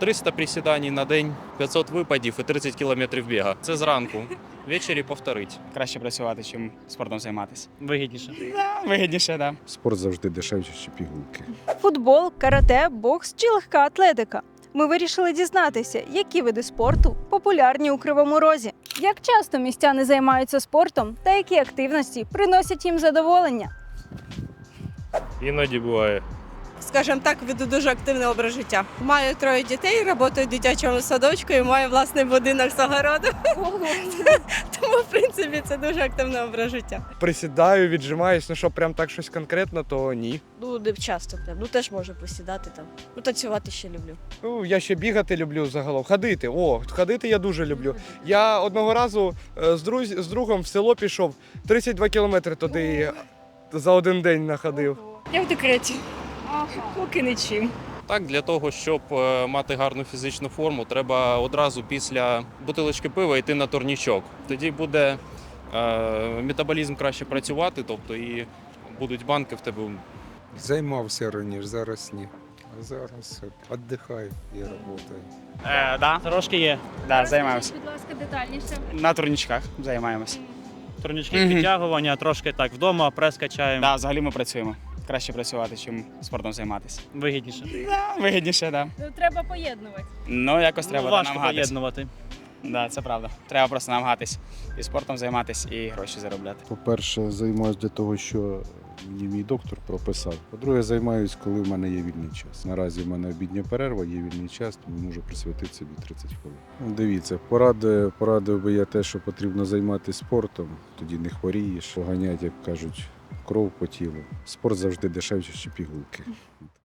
300 присідань на день, 500 випадів і 30 кілометрів біга. Це зранку. Ввечері повторить. Краще працювати, чим спортом займатися. Вигідніше. Да, вигідніше, так. Да. Спорт завжди дешевше, ніж пігулки. Футбол, карате, бокс чи легка атлетика. Ми вирішили дізнатися, які види спорту популярні у Кривому Розі, як часто містяни займаються спортом та які активності приносять їм задоволення. Іноді буває. Скажімо так, веду дуже активний образ життя. Маю троє дітей, працюю в дитячому садочку і маю власний будинок з огородом. Тому, в принципі, це дуже активний образ життя. Присідаю, віджимаюсь, ну що прям так щось конкретно, то ні. Ну, не часто прям. Ну теж можу посідати там. Ну, танцювати ще люблю. Ну, я ще бігати люблю загалом. Ходити. О, ходити я дуже люблю. Я одного разу е, з, друз... з другом в село пішов 32 кілометри туди за один день находив. Я в декреті. Поки не чим. Так, для того, щоб е, мати гарну фізичну форму, треба одразу після бутилочки пива йти на турнічок. Тоді буде е, метаболізм краще працювати, тобто і будуть банки в тебе Займався раніше, зараз ні. А зараз віддихаю і працюю. Е, да, трошки є. Да, займаємося. Будь ласка, детальніше. На турнічках займаємося. Турнічки підтягування, трошки так вдома, прес качаємо. Да, взагалі ми працюємо. Краще працювати, чим спортом займатися. Вигідніше. Да, вигідніше, так. Да. Треба поєднувати. Ну, якось Ну, треба важко намагатись. поєднувати. Да, це правда. Треба просто намагатись і спортом займатися, і гроші заробляти. По-перше, займаюся для того, що мені мій доктор прописав. По-друге, займаюся, коли в мене є вільний час. Наразі в мене обідня перерва, є вільний час, тому можу присвятити собі 30 хвилин. Ну, дивіться, поради, порадив би я те, що потрібно займатися спортом, тоді не хворієш, поганять, як кажуть, кров по тілу. Спорт завжди дешевше, ніж пігулки.